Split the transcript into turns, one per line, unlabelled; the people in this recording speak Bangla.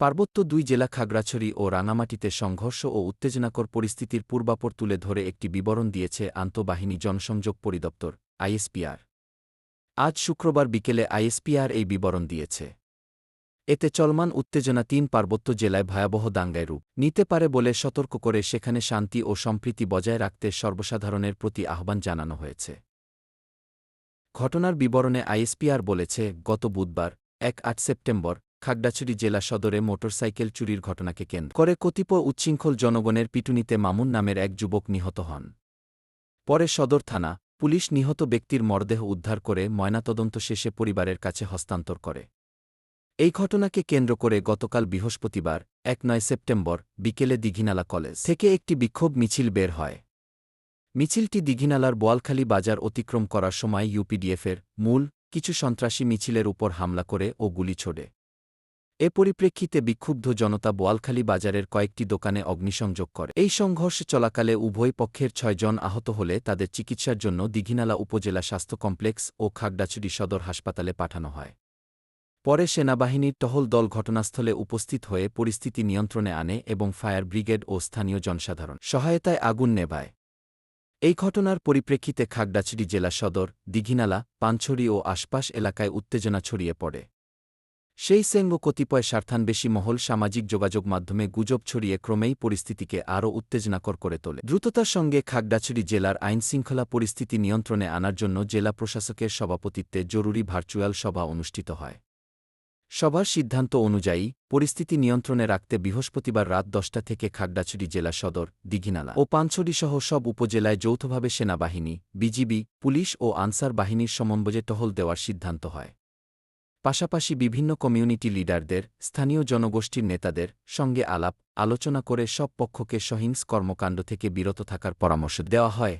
পার্বত্য দুই জেলা খাগড়াছড়ি ও রাঙামাটিতে সংঘর্ষ ও উত্তেজনাকর পরিস্থিতির পূর্বাপর তুলে ধরে একটি বিবরণ দিয়েছে আন্তঃবাহিনী জনসংযোগ পরিদপ্তর, আইএসপিআর। আজ শুক্রবার বিকেলে আইএসপিআর এই বিবরণ দিয়েছে। এতে চলমান উত্তেজনা তিন পার্বত্য জেলায় ভয়াবহ দাঙ্গায় রূপ নিতে পারে বলে সতর্ক করে সেখানে শান্তি ও সম্প্রীতি বজায় রাখতে সর্বসাধারণের প্রতি আহ্বান জানানো হয়েছে। ঘটনার বিবরণে আইএসপিআর বলেছে, গত বুধবার, এক আট সেপ্টেম্বর খাগড়াছড়ি জেলা সদরে মোটরসাইকেল চুরির ঘটনাকে কেন্দ্র করে কতিপয় উচ্ছৃঙ্খল জনগণের পিটুনিতে মামুন নামের এক যুবক নিহত হন। পরে সদর থানা পুলিশ নিহত ব্যক্তির মরদেহ উদ্ধার করে ময়নাতদন্ত শেষে পরিবারের কাছে হস্তান্তর করে। এই ঘটনাকে কেন্দ্র করে গতকাল বৃহস্পতিবার, এক নয় সেপ্টেম্বর, বিকেলে দিঘিনালা কলেজ থেকে একটি বিক্ষোভ মিছিল বের হয়। মিছিলটি দিঘিনালার বোয়ালখালী বাজার অতিক্রম করার সময় ইউপিডিএফের মূল, কিছু সন্ত্রাসী মিছিলের উপর হামলা করে ও গুলি ছোড়ে। এ পরিপ্রেক্ষিতে বিক্ষুব্ধ জনতা বোয়ালখালী বাজারের কয়েকটি দোকানে অগ্নিসংযোগ করে। এই সংঘর্ষ চলাকালে উভয় পক্ষের ছয়জন আহত হলে তাদের চিকিৎসার জন্য দিঘিনালা উপজেলা স্বাস্থ্য কমপ্লেক্স ও খাগড়াছড়ি সদর হাসপাতালে পাঠানো হয়। পরে সেনাবাহিনীর টহল দল ঘটনাস্থলে উপস্থিত হয়ে পরিস্থিতি নিয়ন্ত্রণে আনে এবং ফায়ার ব্রিগেড ও স্থানীয় জনসাধারণ সহায়তায় আগুন নেভায়। এই ঘটনার পরিপ্রেক্ষিতে খাগড়াছড়ি জেলা সদর, দিঘিনালা, পানছড়ি ও আশপাশ এলাকায় উত্তেজনা ছড়িয়ে পড়ে। সেই সেঙ্গ কতিপয় স্বার্থান্বেষী মহল সামাজিক যোগাযোগ মাধ্যমে গুজব ছড়িয়ে ক্রমেই পরিস্থিতিকে আরও উত্তেজনাকর করে তোলে। দ্রুততার সঙ্গে খাগড়াছড়ি জেলার আইনশৃঙ্খলা পরিস্থিতি নিয়ন্ত্রণে আনার জন্য জেলা প্রশাসকের সভাপতিত্বে জরুরি ভার্চুয়াল সভা অনুষ্ঠিত হয়। সভার সিদ্ধান্ত অনুযায়ী, পরিস্থিতি নিয়ন্ত্রণে রাখতে বৃহস্পতিবার রাত দশটা থেকে খাগড়াছড়ি জেলা সদর, দিঘিনালা ও পানছড়িসহ সব উপজেলায় যৌথভাবে সেনাবাহিনী, বিজিবি, পুলিশ ও আনসার বাহিনীর সমন্বয়ে টহল দেওয়ার সিদ্ধান্ত হয়। পাশাপাশি বিভিন্ন কমিউনিটি লিডারদের, স্থানীয় জনগোষ্ঠীর নেতাদের সঙ্গে আলাপ, আলোচনা করে সব পক্ষকে সহিংস কর্মকাণ্ড থেকে বিরত থাকার পরামর্শ দেওয়া হয়।